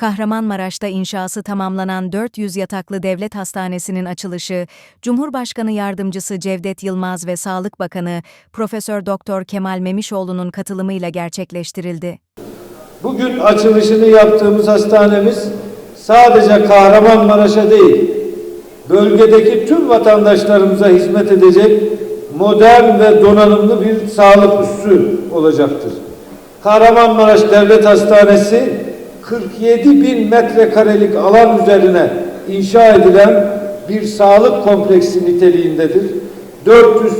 Kahramanmaraş'ta inşası tamamlanan 400 yataklı devlet hastanesinin açılışı, Cumhurbaşkanı Yardımcısı Cevdet Yılmaz ve Sağlık Bakanı Profesör Doktor Kemal Memişoğlu'nun katılımıyla gerçekleştirildi. Bugün açılışını yaptığımız hastanemiz sadece Kahramanmaraş'a değil, bölgedeki tüm vatandaşlarımıza hizmet edecek modern ve donanımlı bir sağlık üssü olacaktır. Kahramanmaraş Devlet Hastanesi 47 bin metrekarelik alan üzerine inşa edilen bir sağlık kompleksi niteliğindedir. 400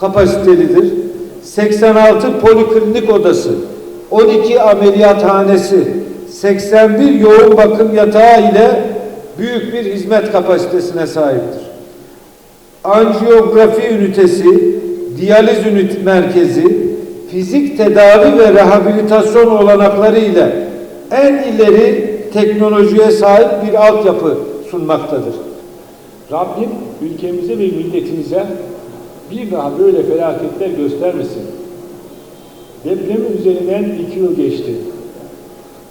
kapasitelidir. 86 poliklinik odası, 12 ameliyathanesi, 81 yoğun bakım yatağı ile büyük bir hizmet kapasitesine sahiptir. Anjiyografi ünitesi, diyaliz ünit merkezi, fizik tedavi ve rehabilitasyon olanakları ile en ileri teknolojiye sahip bir altyapı sunmaktadır. Rabbim ülkemize ve milletimize bir daha böyle felaketler göstermesin. Depremin üzerinden iki yıl geçti.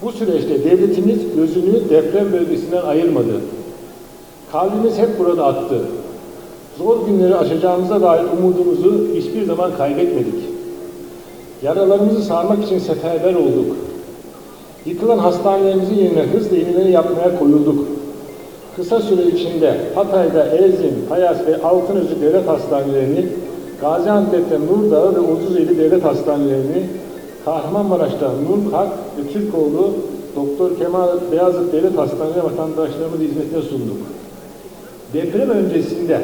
Bu süreçte devletimiz gözünü deprem bölgesinden ayırmadı. Kalbimiz hep burada attı. Zor günleri aşacağımıza dair umudumuzu hiçbir zaman kaybetmedik. Yaralarımızı sarmak için seferber olduk. Yıkılan hastanelerimizin yerine hızla yenileri yapmaya koyulduk. Kısa süre içinde Hatay'da Erzin, Payas ve Altınözü devlet hastanelerini, Gaziantep'te Nur Dağı ve Uzuzeli devlet hastanelerini, Kahramanmaraş'ta Nur Hak ve Türkoğlu Doktor Kemal Beyazıt Devlet Hastaneleri vatandaşlarımızın hizmetine sunduk. Deprem öncesinde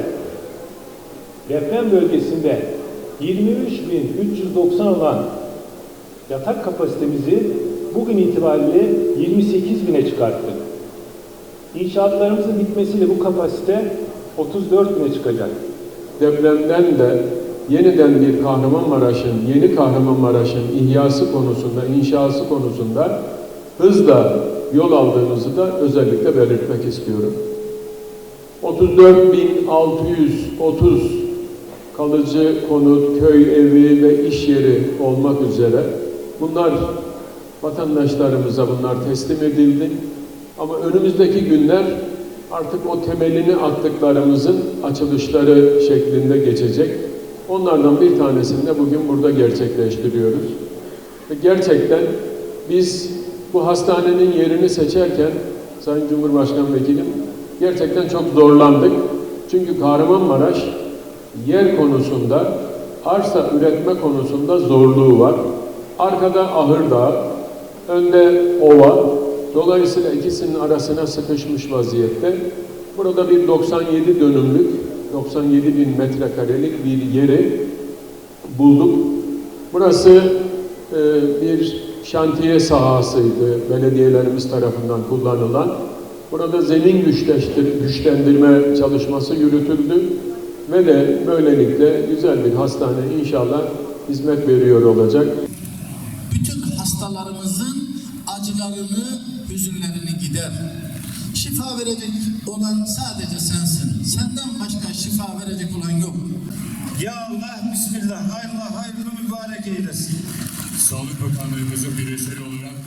deprem bölgesinde 23.390 olan yatak kapasitemizi bugün itibariyle 28 bine çıkarttık. İnşaatlarımızın bitmesiyle bu kapasite 34 bine çıkacak. depremden de yeniden bir Kahramanmaraş'ın, yeni Kahramanmaraş'ın ihyası konusunda, inşası konusunda hızla yol aldığımızı da özellikle belirtmek istiyorum. 34.630 kalıcı konut, köy evi ve iş yeri olmak üzere bunlar vatandaşlarımıza bunlar teslim edildi. Ama önümüzdeki günler artık o temelini attıklarımızın açılışları şeklinde geçecek. Onlardan bir tanesini de bugün burada gerçekleştiriyoruz. Ve gerçekten biz bu hastanenin yerini seçerken Sayın Cumhurbaşkanı Vekilim gerçekten çok zorlandık. Çünkü Kahramanmaraş yer konusunda, arsa üretme konusunda zorluğu var. Arkada Ahır Dağı, önde ova. Dolayısıyla ikisinin arasına sıkışmış vaziyette. Burada bir 97 dönümlük, 97 bin metrekarelik bir yeri bulduk. Burası e, bir şantiye sahasıydı belediyelerimiz tarafından kullanılan. Burada zemin güçlendirme çalışması yürütüldü ve de böylelikle güzel bir hastane inşallah hizmet veriyor olacak. Acılarını, hüzünlerini gider. Şifa verecek olan sadece sensin. Senden başka şifa verecek olan yok. Ya Allah, Bismillah, hayırlı hayırlı mübarek eylesin. Sağlık Bakanlığımızın bireysel olarak